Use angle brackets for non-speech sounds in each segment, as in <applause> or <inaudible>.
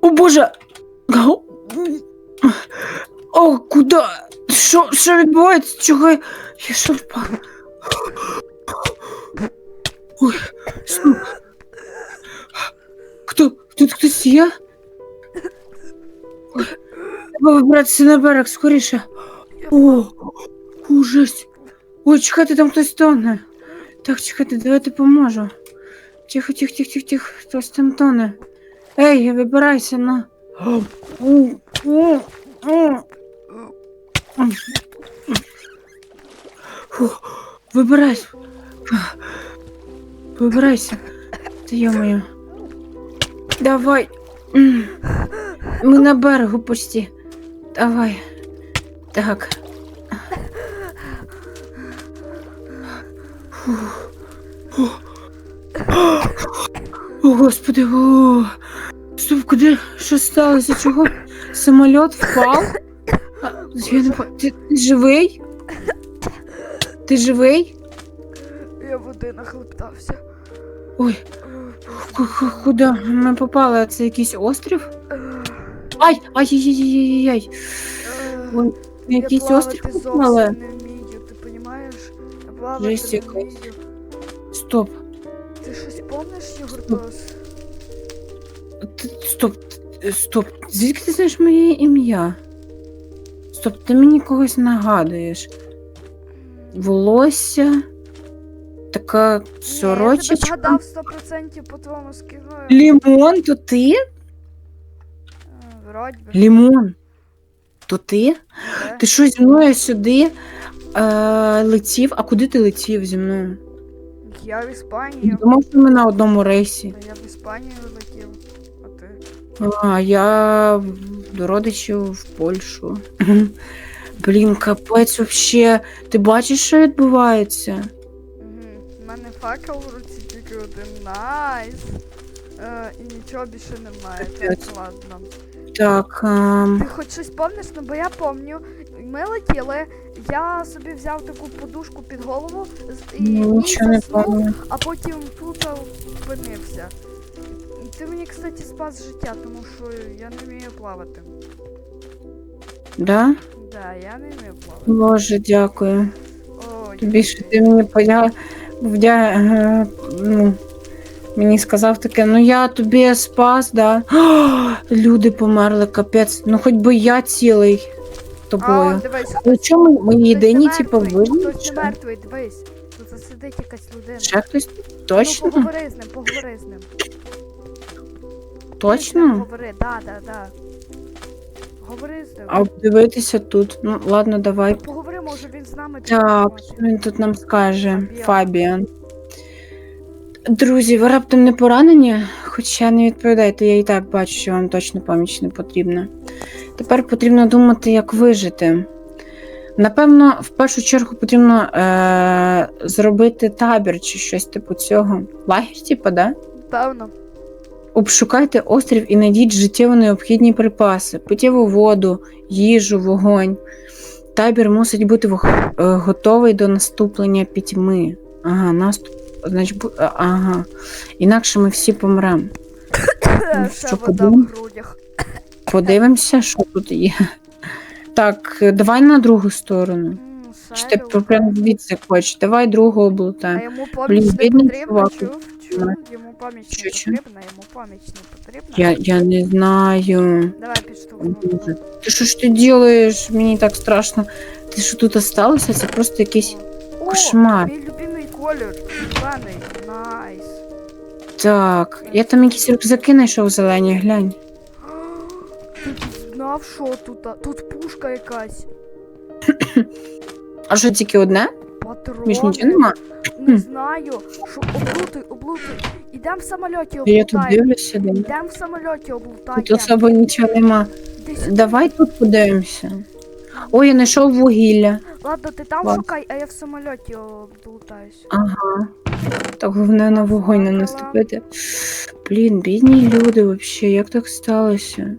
О боже! О, куди? Що, що відбувається? Чого? я- Я що впав? Ой, що? Хто? Тут хтось є? Ой, Треба вибратися на берег скоріше. О, ужас. Ой, чекайте, там хтось тоне. Так, чекайте, давайте поможу. Тихо, тихо, тихо, тихо, тихо. Хтось там тоне. Ей, вибирайся на. Вибирайся. Вибирайся. Та йо-моє. Давай. Ми на берегу почти. Давай. Так. Господи, о. Стоп, куди? Що сталося? Чого? Самоліт впав? А, Я не ти, ти живий? Ти живий? Я води нахлептався. Ой, ку- ку- куди ми попали? Це якийсь острів? Ай, ай, ай, ай, ай, ай. Ой, на якийсь острів попали? не вмію, ти розумієш? Жесть якась. Стоп. Ти щось помниш, Єгортос? Т- Стоп, стоп. Звідки ти знаєш моє ім'я? Стоп, ти мені когось нагадуєш. Волосся. Така Ні, я сорочечка. тебе згадав 100% по твоєму скину. Лімон, то ти? Е, Вроді би. Лімон. То ти? Де? Ти що зі мною сюди е, летів? А куди ти летів зі мною? Я в Іспанію. Думав, що ми на одному рейсі. Та Я в Іспанію летів. А я до родичів в Польщу. Блін, капець вообще. Ти бачиш, що відбувається? У мене факел в руці тільки один. Найс. Е, і нічого більше немає. Капець. Так, ладно. Так. ем, Ти хоч щось помниш? Ну бо я помню. Ми летіли, я собі взяв таку подушку під голову з- і, ну, і нічого не заснув, пам'ятаю. а потім тут опинився. Ти мені, кстати, спас життя, тому що я не вмію плавати. Да? Да, я не вмію плавати. Боже, дякую. Ой, Тобі що ти мені подя... вдя... е, ну, мені сказав таке, ну я тобі спас, да. Люди померли, капець. Ну хоч би я цілий а, тобою. дивись, Ну чому ми, єдині, типу, вижили? Хтось не мертвий, дивись. Тут сидить якась людина. Ще хтось? Ну, Точно? поговори з ним, поговори з ним. Точно? Говори, да, да, да. Говори з ним. А дивитися тут. Ну, ладно, давай. Поговори, може він з нами Так, чи що він тут нам скаже? Фабіан. Фабіан. Друзі, ви раптом не поранені? Хоча не відповідайте, я і так бачу, що вам точно поміч не потрібна. Тепер потрібно думати, як вижити. Напевно, в першу чергу потрібно е- зробити табір чи щось типу цього. Лагерь, типу, да? Певно. Обшукайте острів і знайдіть життєво необхідні припаси, питєву воду, їжу, вогонь. Табір мусить бути е, готовий до наступлення пітьми. Ага, наступ. Значить, бу- ага. Інакше ми всі помремо. Що, грудях. Подивимося, що тут є. Так, е, давай на другу сторону. Чи ти прям звідси хочеш? Давай другу А йому поміч не чувак. чув? Чув? Ну. Йому поміч Що, не що? потрібна, йому поміч не потрібна. Я, я не знаю. Давай підштовхну. Боже. Ти що ж ти робиш? Мені так страшно. Ти що тут осталося? Це просто якийсь О, кошмар. мій любимий колір. Зелений. Найс. Так. Я там якісь рюкзаки знайшов зелені, глянь. Ти знав, що тут? а? Тут пушка якась. А що тільки одне? Патрони. Більш нічого нема? Не знаю. Що облутуй, облутуй. Ідем в самольоті Я тут дивлюся. де- Ідем в самольоті Тут особо нічого нема. Десь Давай тут подивимося. Ой, я знайшов вугілля. Ладно, ти там Ладно. шукай, а я в самольоті облутаюсь. Ага. Так головне на вогонь не наступити. Блін, бідні люди взагалі, як так сталося?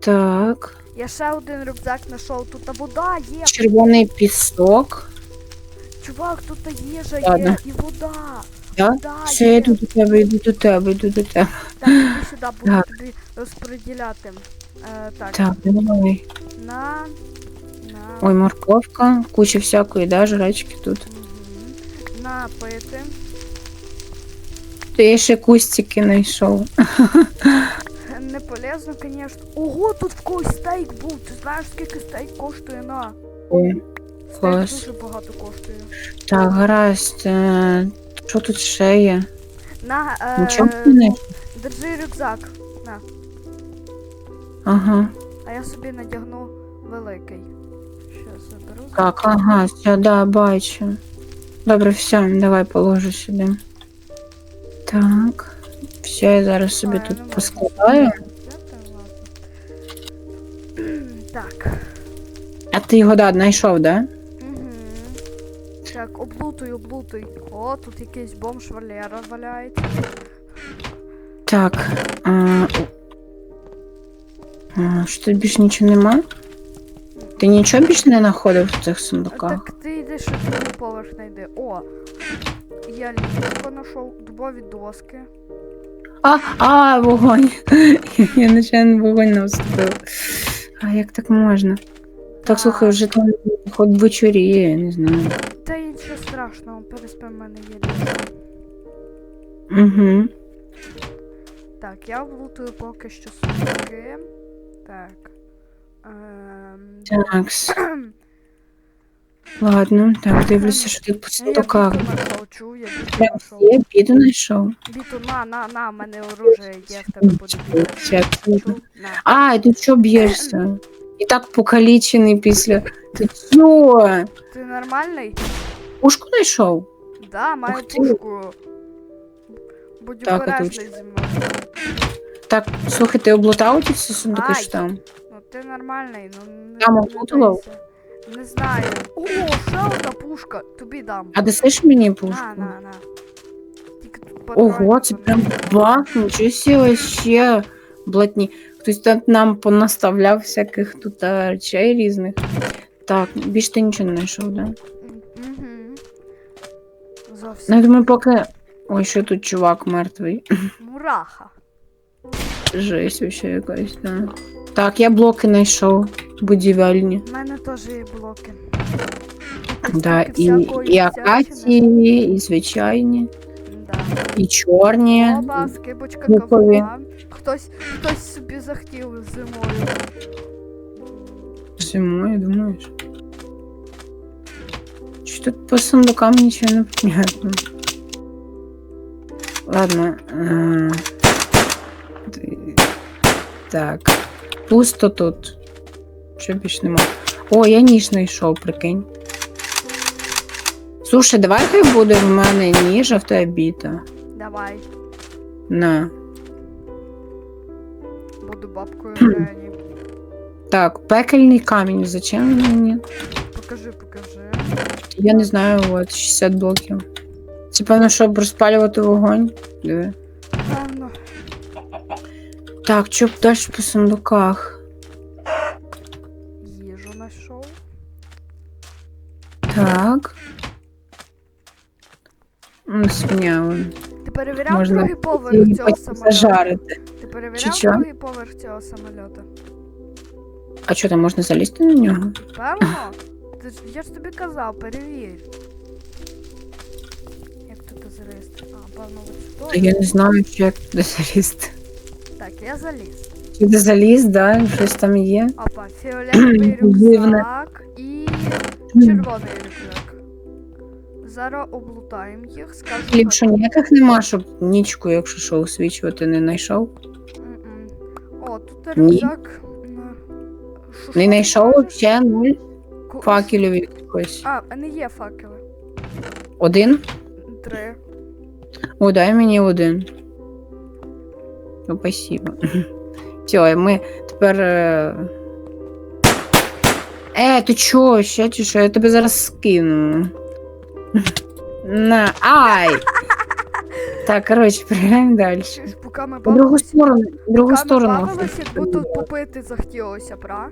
Так. Я ще один рюкзак знайшов. Тут вода є. Червоний пісок. Чувак, тут та їжа Ладно. є і вода. Да? Да, Все, є. я йду до тебе, йду до тебе, йду до тебе. Так, іди сюди, буду Так. тобі розподіляти. Е, так, Так, давай. на. На. Ой, морковка, куча всякої, да, жрачки тут. Мгм. Напити. То я ще кустики знайшов. <laughs> Не полезно, звісно. Ого, тут в когось стейк був. Ти знаєш, скільки стейк коштує на? Ой, Клас. дуже багато коштує. так, гаразд. е, Що тут ще є? На, Нічого е, не. держи рюкзак. На. Ага. А я собі надягну великий. Щас заберу. Так, ага, все, да, бачу. Добре, все, давай положу сюди. Так. Все, я зараз собі А, я тут поскладаю. Взяти, ладно. <clears throat> Так. А ти його да, знайшов, да? Облутуй, облутуй. О, тут якийсь бомж Валера валяється. Так. А, а, що тут більше нічого нема? Ти нічого більше не знаходив в цих сундуках? Так ти йдеш ще другий поверх знайди. О! Я ліжко знайшов, дубові доски. А, а, вогонь. <laughs> Я нечайно вогонь не вступив. А як так можна? Так, слухай, вже там хоч вечоріє, я не знаю. Страшного, переспи в мене є. Угу. Так, я облутую поки що сундуки. Так. Ем... Так. <clears throat> Ладно, так, дивлюся, що тут по чую, я Прям знайшов. Біту, на, на, на, в мене оружие є, в тебе буде. А, і тут що б'єшся? <clears throat> І так покалічений після. Ти що? Ти нормальний? Пушку знайшов? Да, маю Ух ти. пушку. Будь Так, обережний зі мною. Так, слухай, ти облутав ті всі сундуки, Ай. що там? Ну ти нормальний, ну не, облутував? бойся. Не знаю. О, ще одна пушка. Тобі дам. А дасиш мені пушку? На, на, на. Тільки тут Ого, патронів це прям немає. бах, нічого себе ще блатні. Хтось там нам понаставляв всяких тут а, речей різних. Так, більш ти нічого не знайшов, да? Ну, Зовсім. я думаю, поки. Ой, що тут чувак мертвий. Мураха. Жесть вообще якась, да. Так, я блоки знайшов. Будівельні. У мене теж є блоки. Да, і, і акації, і звичайні, Да. і чорні. Оба, скибочка лукові. кавуна. Хтось, хтось собі захотів зимою. Зимою, думаєш? Тут по сундукам нічого не понятно? Ладно. е, Так. Пусто тут. Що більш нема. О, я ніж знайшов, прикинь. Слушай, давай хай буде в мене ніж, а в тебе біта. Давай, На. буду бабкою. <clears throat> Так, пекельний камінь. Зачем мені? Я не знаю, от 60 блоків. Це певно, щоб розпалювати вогонь. Диви. Певно. Так, що далі по сундуках? Їжу знайшов. Так. Вон. Ти перевіряв Можна другий поверх цього самольоту? зажарити. Ти перевіряв що? другий поверх цього самольоту? А що там можна залізти на нього? Певно? Ти ж, я ж тобі казав, перевір. Як тут залізти? А, певно, от Та сюди. я не знаю, чи як туди залізти. Так, я заліз. Чи ти заліз, да? Щось там є. Опа, фіолетовий Дивне. рюкзак і червоний рюкзак. Зараз облутаємо їх, скажу. Хліб, що ніяких нема, щоб нічку, якщо що, освічувати не знайшов. О, тут рюкзак. на- Що- що Не знайшов взагалі нуль Ку- факелів якось. А, а не є факели. Один? Три. О, дай мені один. Ну, спасибо. Все, ми тепер. Е, Е, ти чо, ще чи що? Я тебе зараз скину. На, ай! Так, коротше, перегляємо далі. Поки ми В другу сторону, в другу поки ми сторону. бавилися, якби тут попити захотілося, пра?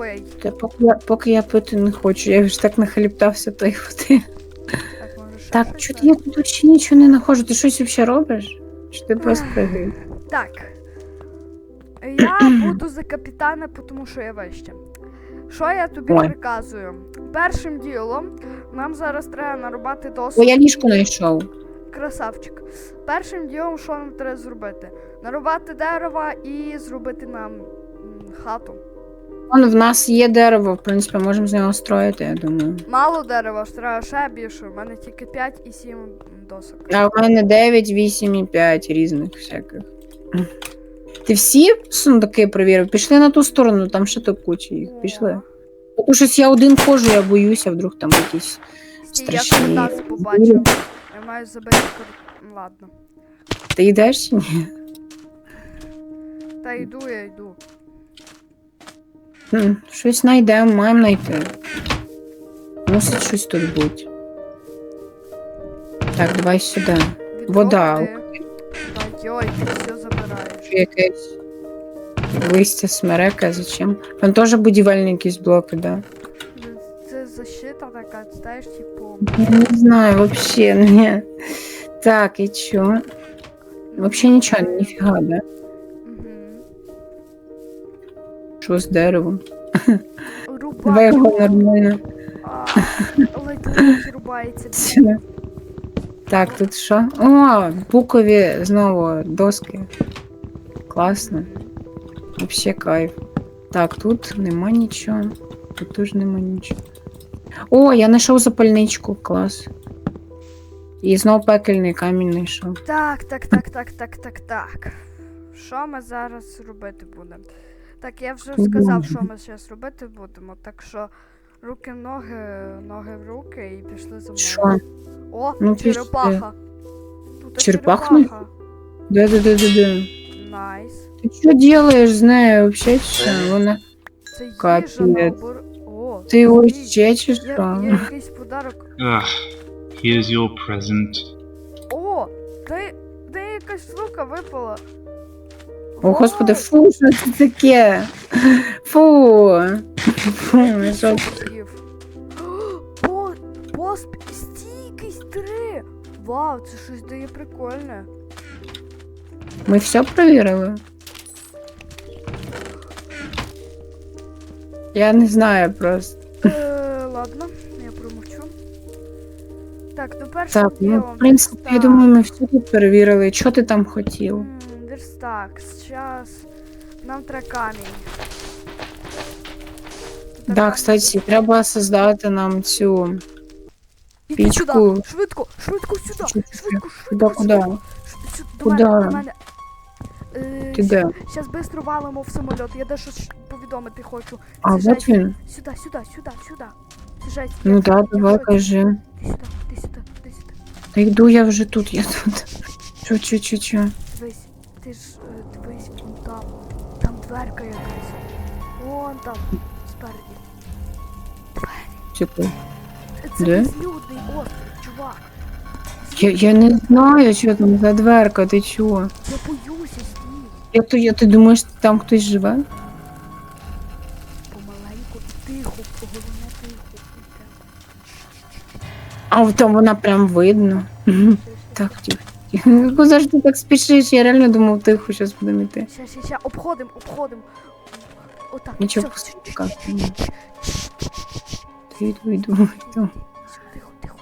Попий. Та поки, я, поки я пити не хочу, я вже так нахліптався тої води. Так, може ще Так, щось чого ти я тут ще нічого не знаходжу? Ти щось взагалі робиш? Чи ти просто пригаєш? Так. Я <clears throat> буду за капітана, тому що я вище. Що я тобі Ой. приказую? Першим ділом нам зараз треба нарубати О, доску. я ліжко знайшов. Красавчик. Першим ділом, що нам треба зробити? Нарубати дерева і зробити нам м, хату. Вон в нас є дерево, в принципі, можемо з нього строїти, я думаю. Мало дерева, треба ще більше. У мене тільки 5 і 7 досок. А в мене 9, 8 і 5 різних всяких. Ти всі сундуки перевірив? Пішли на ту сторону, там ще то куча їх. Пішли. Тому щось я один хожу, я боюся, вдруг там якісь. Стій, я страшні побачив. Я маю забити кор... Ладно. Ти йдеш чи ні? Та йду, я йду. Хм, Щось знайдемо, маємо знайти. Мусить щось тут бути. Так, давай сюди. Вода. йой, ти все забираєш. Якесь листя смерека, зачем? Там теж будівельні якісь блоки, да? Це защита така, знаєш, типу. Я не знаю, вообще, ні. Так, і чо? Вообще нічого, ніфіга, да? Що з деревом? Рубай. Давай його нормально. А, Ледь рубається. Так, тут що? О, букові знову доски. Класно. Вообще кайф. Так, тут нема нічого. Тут теж нема нічого. О, я знайшов запальничку, клас. І знов пекельний камінь знайшов. Так, так, так, так, так, так, так. Що ми зараз робити будемо? Так, я вже сказав, що ми зараз робити будемо. Так що руки, ноги, ноги в руки і пішли за мною. Що? О, Ну, черепаха. Тут Черепаха? черепаха. Де-де-де-де-де. Найс. Ти що делаєш з нею вообще чи що? Вона. Це їжа Капець. набор. О, Ти ось ще чи Є, що? є якийсь подарок. Ah, here's your present. О, де, де якась штука випала. О, господи, фу, що це таке? Фу. Фу, я що з'їв. По, посп, стійкість три. Вау, це щось дає прикольне. Ми все перевірили? Я не знаю просто. Е, ладно, я промовчу. Так, до першого Так, ну, в принципі, я думаю, ми все тут перевірили. Що ти там хотів? М, Верстак, зараз нам треба камінь. Так, камінь. кстати, треба создати нам цю. Іди пічку. сюди, швидко, швидко сюди, Чуть-чуть. швидко, Куди, швидко. куди? Ш- сю- До Куди? мене, до мене. Е, Ти де? Зараз швидко валимо в самоліт, я дещо ж повідомити хочу. А, Сіжай от він. Сюди, сюди, сюди, сюди. Сіжай. Ну я- да, я давай хочу. кажи. Ти сюди, ти сюди, ти сюди. Та йду я вже тут, я тут. Чо, чо, чо, чо. Дверка якась. Вон там, спереді. Типу. Це Де? безлюдний острів, чувак. Я, я не знаю, що там за дверка, ти чого? Я боюся стій. Я, то, я, ти думаєш, там хтось живе? Помаленьку і тихо, головне тихо. А от там вона прям видно. Мгм. Так, тихо. Куди ж ти так спішиш? Я реально думав, тихо, зараз будемо йти. Ща, ща, ща, обходим, обходим. Отак. Нічого всьо. пускати. Йду, йду, йду. Тихо, тихо,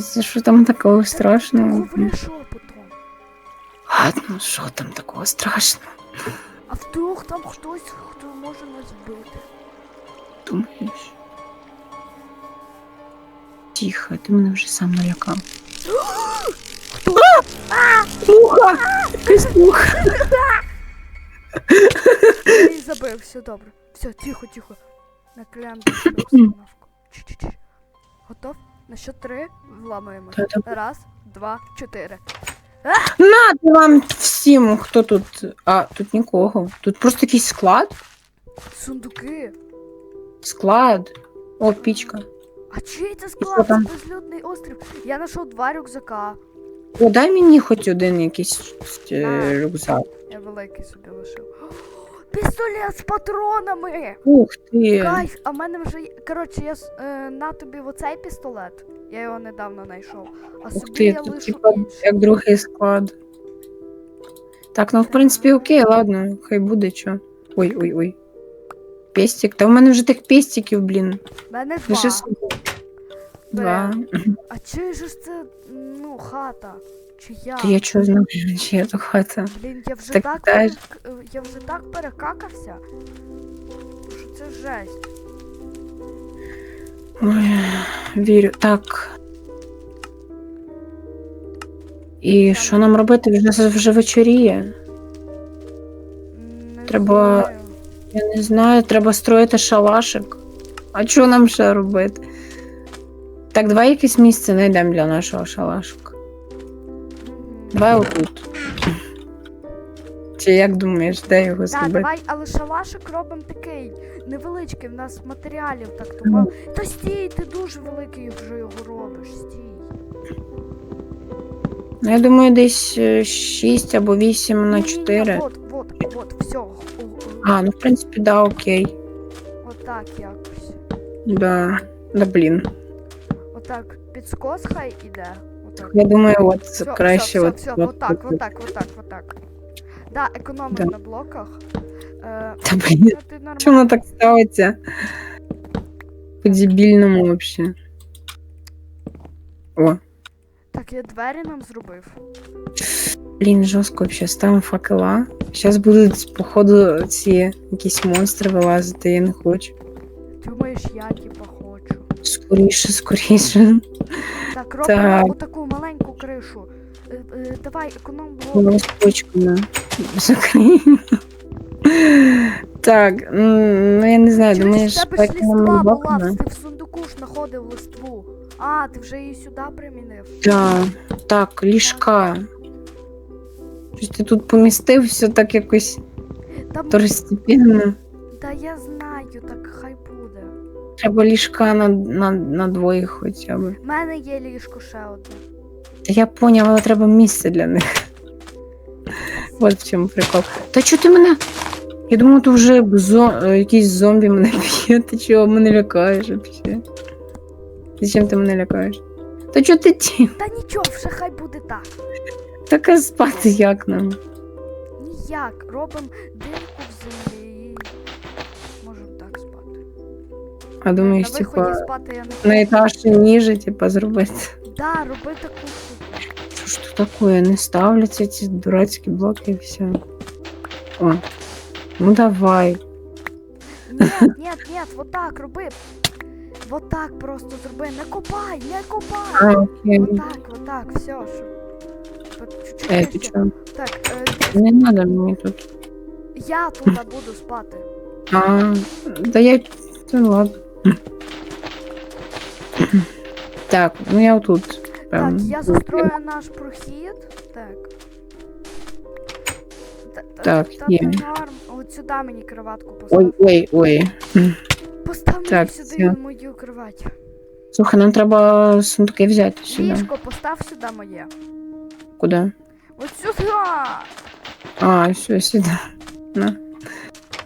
Це що там такого страшного? говори шепотом. Ладно, що там такого страшного? А вдруг там хтось, хто може нас вбити. Думаєш? Тихо, ти мене вже сам налякав. Муха! Якась муха! Її забив, все добре. Все, тихо, тихо. Себе <clears throat> обстановку. Чш-чш-чш. Готов? На що три вламуємо. Раз, два, чотири. На вам всім, хто тут. А, тут нікого. Тут просто якийсь склад. Сундуки. Склад. О, пічка. А чий це склад? Це безлюдний острів. Я знайшов два рюкзака. О, дай мені хоч один якийсь е, рюкзак. Я великий собі лишив. Пістолет з патронами! Ух ти. Кайф, а в мене вже. є- Коротше, я с- е, на тобі оцей пістолет. Я його недавно знайшов. А Ух собі ти, я тут лишу типа інший. як другий склад. Так, ну в принципі окей, ладно, хай буде що. Ой, ой, ой. Пестик. Та в мене вже тих пестиків, блін. В мене два. Лише. Два. А чи ж це, ну, хата? Чи я? Я чого знаю, чи я хата. Блін, я вже Так так, перек- е, я вже так перекакався. Що це жесть. Ой, вірю. Так. І що нам робити? Вже, вже вечоріє. Не Треба- знаю. Я не знаю, треба строїти шалашик. А що нам ще робити? Так, давай якесь місце знайдемо для нашого шалашика. Давай отут. Чи як думаєш, де його Так, зробити? давай, але шалашик робимо такий невеличкий, в нас матеріалів так то мало. Та стій, ти дуже великий вже його робиш, стій. Ну, я думаю, десь 6 або 8 на Ні-ні-ні, 4. Вот, вот, вот, все. А, ну в принципі, да, окей. Отак якось. Да. Да блін. Отак, підскос хай іде. Отак. Я думаю, от Всьо, краще. всьо, от, всьо, от, отак, от, отак, отак, отак. Да, економимо Да. на блоках. Е, Та блін, ну, чому воно так ставиться? По-дебільному вообще. О, Так, я двері нам зробив. блін, жорстко вообще. Ставимо факела. Зараз будуть, походу, ці якісь монстри вилазити, я не хочу. Думаєш, я типа. Скоріше, скоріше. Так, робимо Так. отаку маленьку кришу. Е, е, давай, економ блок. Закрий. Так, м, ну я не знаю, думаєш, в тебе ж пекельними ліства була, блоками? ти в сундуку ж знаходив листву. А, ти вже її сюди примінив. Так, так, ліжка. Щось ти тут помістив все так якось Там, второстепенно. та я знаю, так хай. Треба ліжка на, на, на двоїх хоча б. У мене є ліжко ще одне. Та я поняв, але треба місце для них. От в чому прикол. Та чого ти мене? Я думала, то вже зо... е, якийсь зомбі мене б'є. Ти чого мене лякаєш взагалі? Зачем ти мене лякаєш? Та чого ти ті? Та нічого, вже хай буде так. Таке спати як нам? Ніяк. Робимо дирку в землі А думаєш, на типа, спати я не на етаж ніже, типа, зробити. Да, роби таку штуку. Що ж тут таке? Не ставляться ці дурацькі блоки і все. О. Ну давай. Ні, ні, <laughs> ні, вот так роби. Вот так просто зроби. Не копай, не копай. А, окей. Вот так, вот так, все. Чуть-чуть Ей, ти нижче. чого? Так, е, Не треба мені тут. я тут буду спати. А, да я. Це ладно. Так, ну я отут. Так, я застрою наш прохід. Так. Та- та- Так, та є. норм. От сюди мені кроватку постав. Ой, ой, ой. Постав мені Так, сюди все. мою кровать. Слухай, нам треба сундуки взяти сюди. Ліжко, постав сюди моє. Куди? От сюди. А, все, сюди. На.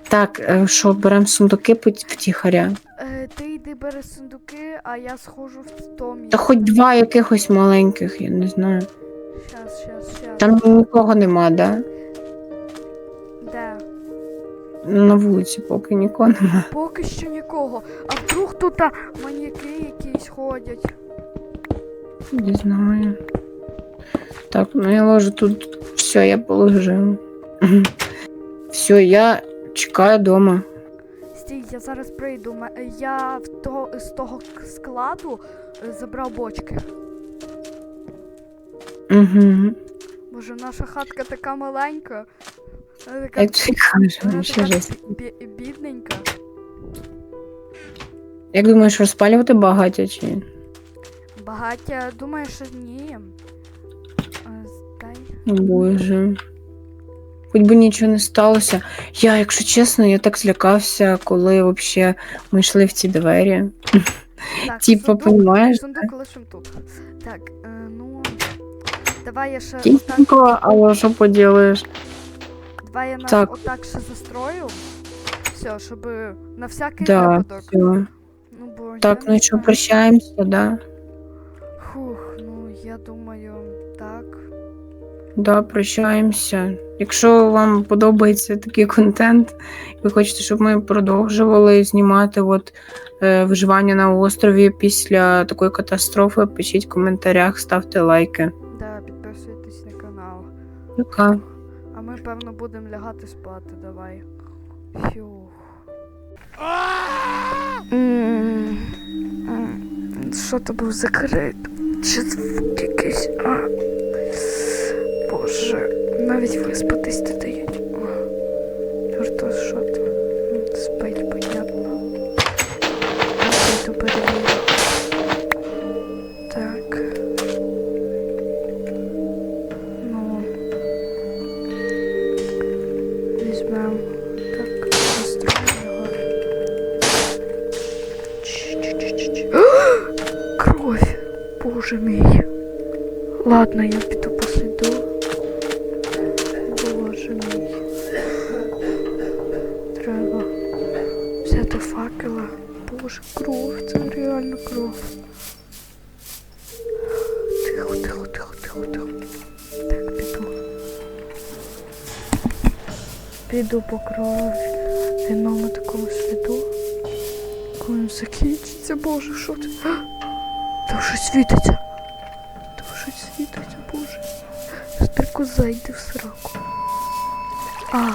Так, е, що, беремо сундуки пот- втіхаря. Е, ти йди бери сундуки, а я схожу в то місце. Та хоч два якихось маленьких, я не знаю. Щас, щас, щас. Там нікого нема, да? Де? На вулиці поки нікого нема. Поки що нікого. А вдруг тут а, маніяки якісь ходять. Не знаю. Так, ну я ложу тут. Все, я положив. Все, я чекаю дома. Стій, я зараз прийду. Е, Я в того, з того складу е, забрав бочки. Угу. Боже, наша хатка така маленька. Вона така, Як ти кажеш, вона така жесть. бі- бідненька. Як думаєш, розпалювати багаття чи? ні? Багаття, думаю, що ні. Е, Дай. О, Боже. Хоч би нічого не сталося. Я, якщо чесно, я так злякався, коли вообще ми йшли в ці двері. Так, Типа, сундук, понімаєш? сундук лишим тут. Так, е, ну. Давай я ще отак. Тінько, але що поділиш? Давай я Так. отак ще застрою. Все, щоб на всякий Да, випадок. все. Ну, бо Так, я ну не що, знаю. прощаємося, да? Фух, ну я думаю. Да, прощаємося. Якщо вам подобається такий контент, і ви хочете, щоб ми продовжували знімати от, е, виживання на острові після такої катастрофи, пишіть в коментарях, ставте лайки. Да, підписуйтесь на канал. Пока. А ми, певно, будемо лягати спати, давай. Фух. Що то був за крик? Чи звук якийсь? А. Навіть виспатись не дають. Чорто, що то? М, Спить, понятно. Так. Ну. Візьмем. Так, настроїмо його. <gasps> Кровь! Боже мій. Ладно, я піду посліду. Піду по кров'яному такому сліду. Коли він закінчиться, боже, що це? Там щось світиться. Там щось світиться, боже. Стрикоза йде в сраку. А.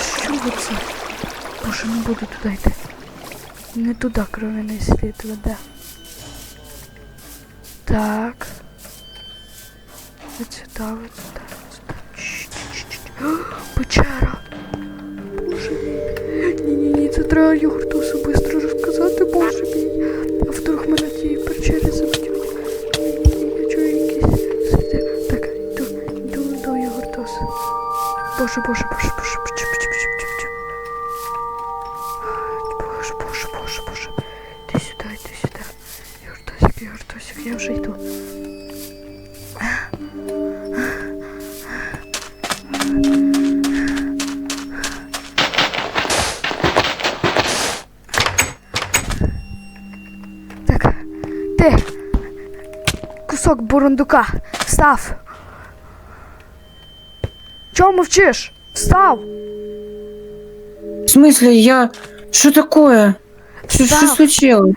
Що це? Боже, не буду туди йти. Не туди кров'яний слід веде. Так ставить, ставить. Печера. Боже мій. Ні-ні-ні, це треба Югорту особисто розказати, боже мій. А вдруг мене ті печери забудуть. Я чую якісь. Так, йду, йду до Югортоса. Боже, боже, боже. Кусок бурундука, встав. Чого мовчиш? Встав! В смысле, я. Що таке? Що, Встав. случилось?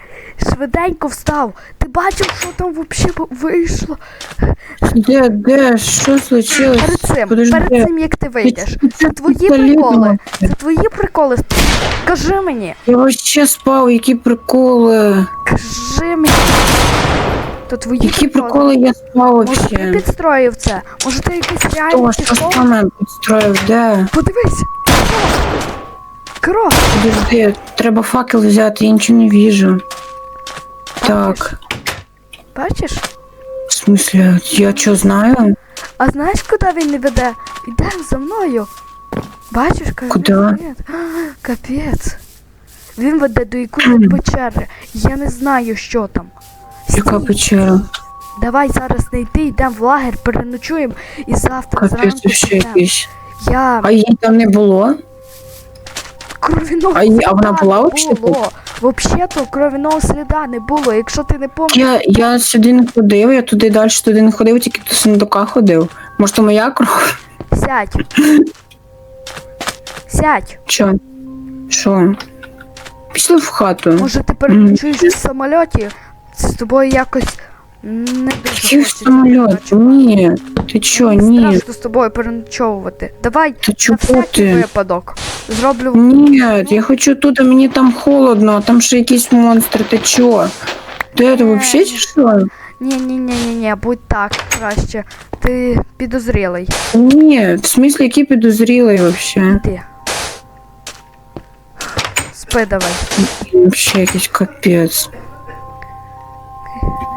Швиденько встав. Ти бачив, що там взагалі вийшло? Де, де, що случилось? Перед цим, Подожди. перед цим, як ти вийдеш. Ти- Це твої пістолет приколи. Це твої приколи. Кажи мені, Я вообще спав, які приколи. кажи мені. То твої Які приколи. приколи я спав Може ти вообще? підстроїв це? Може ти якийсь Хто, реальний що прикол? саме підстроїв? Де? Подивись! Кров! Подожди, треба факел взяти, я нічого не вижу. Так, Бачиш? в смысле, я що знаю? А знаєш, куди він не веде? Іде за мною. Бачиш, капець? Куди? Ні. Капець. Він веде до якоїсь печери. Я не знаю, що там. Яка печера? Давай зараз не йти, йдемо в лагер, переночуємо і завтра Капець, зранку підемо. якийсь. Я А її там не було? кровіного А її- а вона була вообще було. Взагалі-то кровіного сліда не було. Якщо ти не пам'ятаєш, Я, я сюди не ходив, я туди далі туди не ходив, тільки до сундука ходив. Може, то моя кров? сядь. <laughs> Сядь. Що? Що? Пішли в хату. Може ти переночуєш в самольоті? З тобою якось не дуже самоліт? Ні. Ти чо, ні. страшно з тобою переночовувати. Давай Та на всякий ти? випадок. Зроблю. Ні, я хочу тут, а мені там холодно, а там ще якісь монстри, ти чо? Ти Е, взагалі чи що? Ні, ні, ні, ні, ні, будь так краще. Ти підозрілий. Ні, в смислі, який підозрілий взагалі? Іди. Спи давай. Взагалі якийсь капець. Okay.